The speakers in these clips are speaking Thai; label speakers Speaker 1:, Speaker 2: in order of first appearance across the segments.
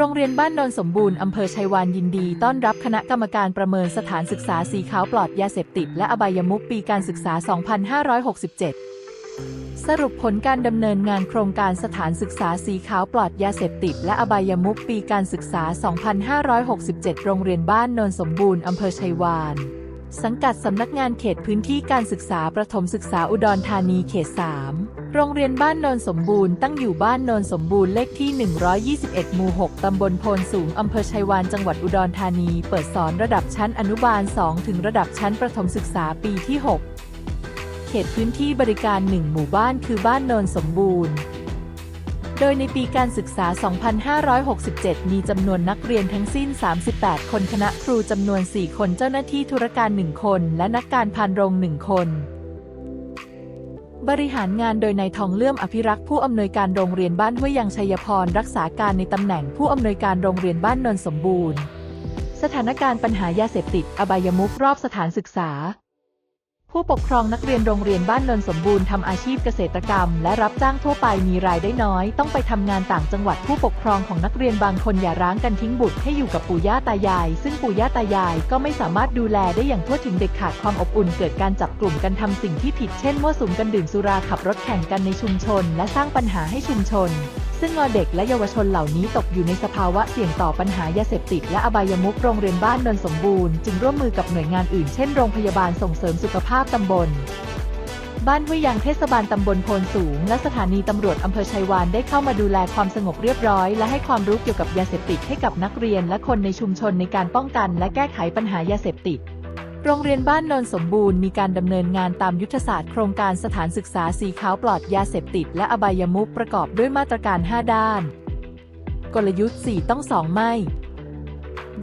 Speaker 1: โรงเรียนบ้านโนนสมบูรณ์ อำเภอชัยวานยินดี ต้อนรับคณะกรรมการประเมินสถานศึกษาสีขาวปลอดยาเสพติด และอบายมุขปีการศึกษา 2567 สรุปผลการดำเนินงานโครงการสถานศึกษาสีขาวปลอดยาเสพติด และอบายมุขปีการศึกษา 2567 โรงเรียนบ้านนนสมบูรณ์ อำเภอชัยวาน สังกัดสำนักงานเขตพื้นที่การศึกษาประถมศึกษาอุดรธานีเขต 3 โรงเรียนบ้านโนนสมบูรณ์ตั้งอยู่บ้านโนนสมบูรณ์เลขที่ 121 หมู่ 6 ตำบลโพนสูง อำเภอชัยวาน จังหวัดอุดรธานี เปิดสอนระดับชั้นอนุบาล 2 ถึงระดับชั้นประถมศึกษาปีที่ 6 เขตพื้นที่บริการ 1 หมู่บ้านคือบ้านโนนสมบูรณ์ โดยในปีการศึกษา 2567 มีจำนวนนักเรียนทั้งสิ้น 38 คนคณะครูจำนวน 4 คนเจ้าหน้าที่ธุรการ 1 คน และนักการพานโรง 1 คน บริหารงานโดยนายทองเลื่อมอภิรักษ์ผู้อำนวยการโรงเรียนบ้านห้วยยางชัยพรรักษาการในตำแหน่งผู้อำนวยการโรงเรียนบ้านนนสมบูรณ์ สถานการณ์ปัญหายาเสพติด อบายมุขรอบสถานศึกษา ผู้ปกครองนักเรียนโรงเรียนบ้านนนสมบูรณ์ทำอาชีพเกษตรกรรม และรับจ้างทั่วไปมีรายได้น้อย ต้องไปทำงานต่างจังหวัดผู้ปกครองของนักเรียนบางคนอย่าร้างกันทิ้งบุตรให้อยู่กับปู่ย่าตายาย ซึ่งปู่ย่าตายายก็ไม่สามารถดูแลได้อย่างทั่วถึงเด็กขาดความอบอุ่นเกิดการจับกลุ่มกันทำสิ่งที่ผิดเช่นมั่วสุมกันดื่มสุราขับรถแข่งกันในชุมชน และสร้างปัญหาให้ชุมชน ซึ่งเด็กและเยาวชนเหล่านี้ตกอยู่ในสภาวะเสี่ยงต่อปัญหายาเสพติดและอบายมุขโรงเรียนบ้านนนสมบูรณ์จึงร่วมมือกับหน่วยงานอื่นเช่นโรงพยาบาลส่งเสริมสุขภาพตำบลบ้านห้วยยางเทศบาลตำบลโพนสูง และสถานีตำรวจอำเภอชัยวานได้เข้ามาดูแลความสงบเรียบร้อย และให้ความรู้เกี่ยวกับยาเสพติดให้กับนักเรียนและคนในชุมชนในการป้องกัน และแก้ไขปัญหายาเสพติด โรงเรียนบ้านโนนสมบูรณ์มีการดำเนินงานตามยุทธศาสตร์โครงการสถานศึกษาสีขาวปลอดยาเสพติด และอบายมุขประกอบด้วยมาตรการ 5 ด้าน กลยุทธ์ 4 ต้อง2ไม่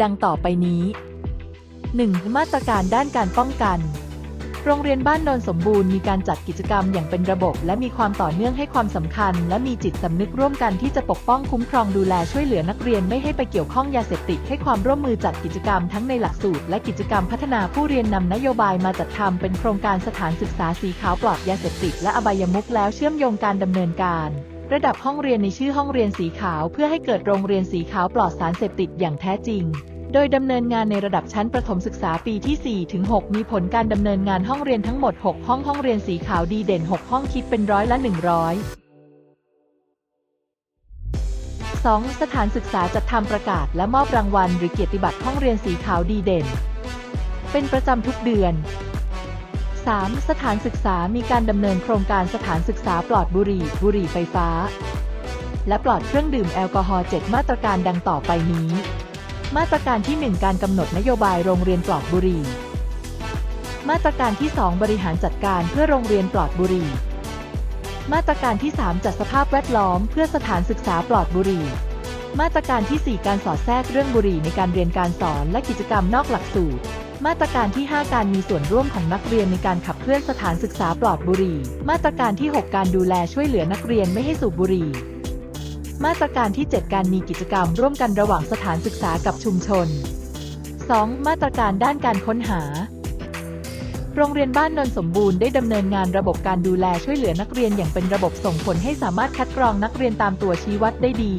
Speaker 1: ดังต่อไปนี้ 1. มาตรการด้านการป้องกัน โรงเรียนบ้านโนนสมบูรณ์มีการจัดกิจกรรมอย่างเป็นระบบ และมีความต่อเนื่องให้ความสำคัญ และมีจิตสำนึกร่วมกันที่จะปกป้องคุ้มครองดูแลช่วยเหลือนักเรียนไม่ให้ไปเกี่ยวข้องยาเสพติดให้ความร่วมมือจัดกิจกรรมทั้งในหลักสูตร และกิจกรรมพัฒนาผู้เรียนนำนโยบายมาจัดทำเป็นโครงการสถานศึกษาสีขาวปลอดยาเสพติดและอบายมุขแล้วเชื่อมโยงการดำเนินการระดับห้องเรียนในชื่อห้องเรียนสีขาว เพื่อให้เกิดโรงเรียนสีขาวปลอดสารเสพติดอย่างแท้จริง โดยดำเนินงานในระดับชั้นประถมศึกษาปีที่ 4 ถึง 6 มีผลการดำเนินงานห้องเรียนทั้งหมด 6 ห้องห้องเรียนสีขาวดีเด่น 6 ห้องคิดเป็นร้อยละ 100 2. สถานศึกษาจัดทำประกาศและมอบรางวัล หรือเกียรติบัตรห้องเรียนสีขาวดีเด่น เป็นประจำทุกเดือน 3. สถานศึกษามีการดำเนินโครงการสถานศึกษาปลอดบุหรี่ บุหรี่ไฟฟ้า และปลอดเครื่องดื่มแอลกอฮอล์7มาตรการดังต่อไปนี้ มาตรการที่ 1 การกำหนดนโยบายโรงเรียนปลอดบุหรี่ มาตรการที่ 2 บริหารจัดการเพื่อโรงเรียนปลอดบุหรี่ มาตรการที่ 3 จัดสภาพแวดล้อมเพื่อสถานศึกษาปลอดบุหรี่ มาตรการที่ 4 การสอดแทรกเรื่องบุหรี่ในการเรียนการสอนและกิจกรรมนอกหลักสูตรมาตรการที่ 5 การมีส่วนร่วมของนักเรียนในการขับเคลื่อนสถานศึกษาปลอดบุหรี่ มาตรการที่ 6 การดูแลช่วยเหลือนักเรียนไม่ให้สูบบุหรี่ มาตรการที่ 7 การมีกิจกรรมร่วมกันระหว่างสถานศึกษากับชุมชน 2. มาตรการด้านการค้นหา โรงเรียนบ้านนนสมบูรณ์ได้ดำเนินงานระบบการดูแลช่วยเหลือนักเรียนอย่างเป็นระบบส่งผลให้สามารถคัดกรองนักเรียนตามตัวชี้วัดได้ดี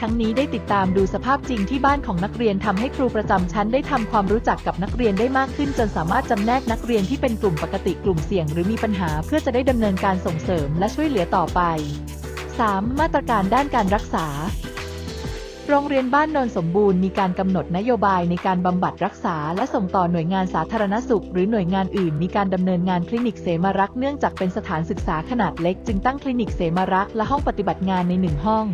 Speaker 1: ทั้งนี้ได้ติดตามดูสภาพจริงที่บ้านของนักเรียนทำให้ครูประจำชั้นได้ทำความรู้จักกับนักเรียนได้มากขึ้น จนสามารถจำแนกนักเรียนที่เป็นกลุ่มปกติกลุ่มเสี่ยง หรือมีปัญหาเพื่อจะได้ดำเนินการส่งเสริมและช่วยเหลือต่อไป 3. มาตรการด้านการรักษา โรงเรียนบ้านนนสมบูรณ์มีการกำหนดนโยบายในการบำบัดรักษา และส่งต่อหน่วยงานสาธารณสุข หรือหน่วยงานอื่น มีการดำเนินงานคลินิกเสมารักเนื่องจากเป็นสถานศึกษาขนาดเล็ก จึงตั้งคลินิกเสมารักและห้องปฏิบัติงานในหนึ่งห้อง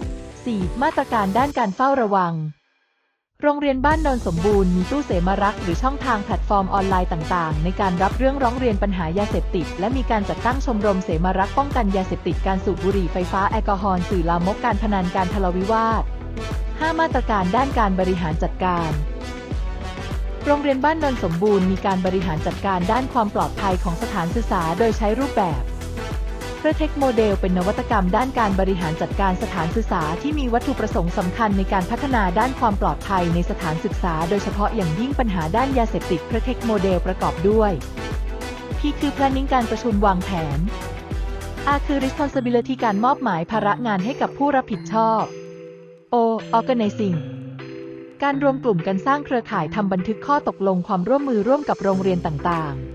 Speaker 1: 4. มาตรการด้านการเฝ้าระวัง โรงเรียนบ้านนนสมบูรณ์มีตู้เสมารักหรือช่องทางแพลตฟอร์มออนไลน์ต่างๆ ในการรับเรื่องร้องเรียนปัญหายาเสพติด และมีการจัดตั้งชมรมเสมารักป้องกันยาเสพติดการสูบบุหรี่ไฟฟ้าแอลกอฮอล์สื่อลามกการพนันการทะเลาะวิวาท 5 มาตรการด้านการบริหารจัดการ โรงเรียนบ้านนนสมบูรณ์มีการบริหารจัดการด้านความปลอดภัยของสถานศึกษาโดยใช้รูปแบบ Protect Model เป็นนวัตกรรมด้านการบริหารจัดการสถานศึกษาที่มีวัตถุประสงค์สำคัญในการพัฒนาด้านความปลอดภัยในสถานศึกษา โดยเฉพาะอย่างยิ่งปัญหาด้านยาเสพติด Protect Model ประกอบด้วย P คือ planning การประชุมวางแผน R คือ responsibility การมอบหมายภาระงานให้กับผู้รับผิดชอบ O organizing การรวมกลุ่มกันสร้างเครือข่ายทำบันทึกข้อตกลงความร่วมมือร่วมกับโรงเรียนต่างๆ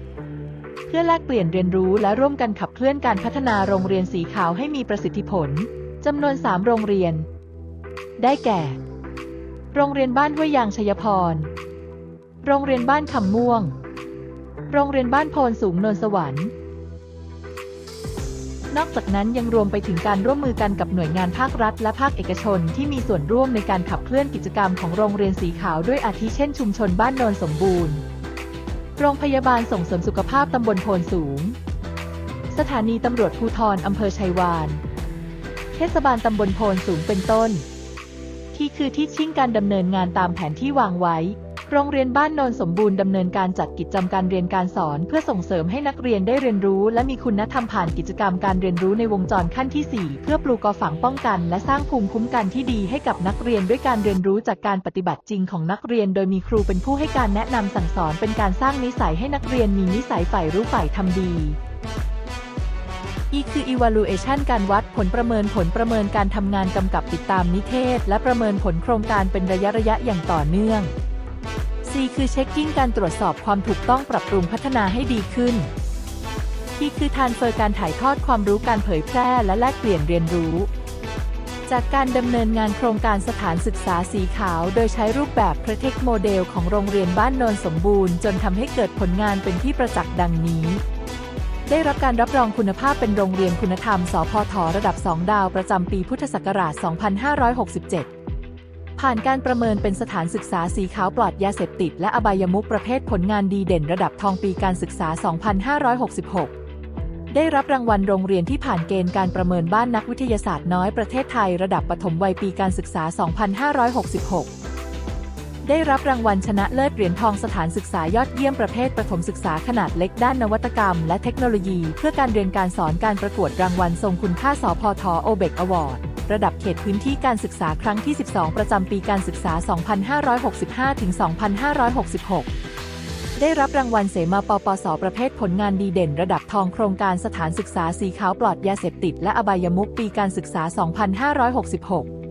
Speaker 1: เพื่อแลกเปลี่ยนเรียนรู้และร่วมกันขับเคลื่อนการพัฒนาโรงเรียนสีขาวให้มีประสิทธิผลจำนวน 3 โรงเรียน ได้แก่ โรงเรียนบ้านห้วยยางชัยพร โรงเรียนบ้านคำม่วง โรงเรียนบ้านโพนสูงนนสวรรค์นอกจากนั้นยังรวมไปถึงการร่วมมือกันกับหน่วยงานภาครัฐและภาคเอกชนที่มีส่วนร่วมในการขับเคลื่อนกิจกรรมของโรงเรียนสีขาวด้วยอาทิเช่นชุมชนบ้านโนนสมบูรณ์ โรงพยาบาลส่งเสริมสุขภาพตำบลโพนสูง สถานีตำรวจภูธรอำเภอชัยวาน เทศบาลตำบลโพนสูงเป็นต้น ที่คือที่ชิ่งการดำเนินงานตามแผนที่วางไว้ โรงเรียนบ้านโนนสมบูรณ์ดำเนินการจัดกิจกรรมการเรียนการสอน เพื่อส่งเสริมให้นักเรียนได้เรียนรู้ และมีคุณธรรมผ่านกิจกรรมการเรียนรู้ในวงจรขั้นที่ 4 เพื่อปลูกกอฝังป้องกัน และสร้างภูมิคุ้มกันที่ดีให้กับนักเรียนด้วยการเรียนรู้จากการปฏิบัติจริงของนักเรียน โดยมีครูเป็นผู้ให้การแนะนำสั่งสอน เป็นการสร้างนิสัยให้นักเรียนมีนิสัยใฝ่รู้ใฝ่ทำดี E คือ evaluation การวัดผลประเมินผลประเมินการทำงานกำกับติดตามนิเทศ และประเมินผลโครงการเป็นระยะระยะอย่างต่อเนื่อง คือ checking การตรวจสอบความถูกต้องปรับปรุงพัฒนาให้ดีขึ้น T คือ transfer การถ่ายทอดความรู้การเผยแพร่และแลกเปลี่ยนเรียนรู้ จากการดำเนินงานโครงการสถานศึกษาสีขาว โดยใช้รูปแบบ Protect Model ของโรงเรียนบ้านโนนสมบูรณ์ จนทำให้เกิดผลงานเป็นที่ประจักษ์ดังนี้ได้รับการรับรองคุณภาพเป็นโรงเรียนคุณธรรม สพทระดับ 2 ดาวประจำปีพุทธศักราช 2567 ผ่านการประเมินเป็นสถานศึกษาสีขาวปลอดยาเสพติด และอบายมุขประเภทผลงานดีเด่นระดับทองปีการศึกษา 2566 ได้รับรางวัลโรงเรียนที่ผ่านเกณฑ์การประเมินบ้านนักวิทยาศาสตร์น้อยประเทศไทยระดับปฐมวัยปีการศึกษา 2566 ได้รับรางวัลชนะเลิศเหรียญทองสถานศึกษายอดเยี่ยมประเภทประถมศึกษาขนาดเล็กด้านนวัตกรรม และเทคโนโลยี เพื่อการเรียนการสอนการประกวดรางวัลทรงคุณค่าสพทโอเบกอวอร์ด ระดับเขตพื้นที่การศึกษาครั้งที่ 12 ประจำปีการศึกษา 2565-2566 ได้รับรางวัลเสมาปปส ประเภทผลงานดีเด่น ระดับทองโครงการสถานศึกษาสีขาวปลอดยาเสพติด และอบายมุขปีการศึกษา 2566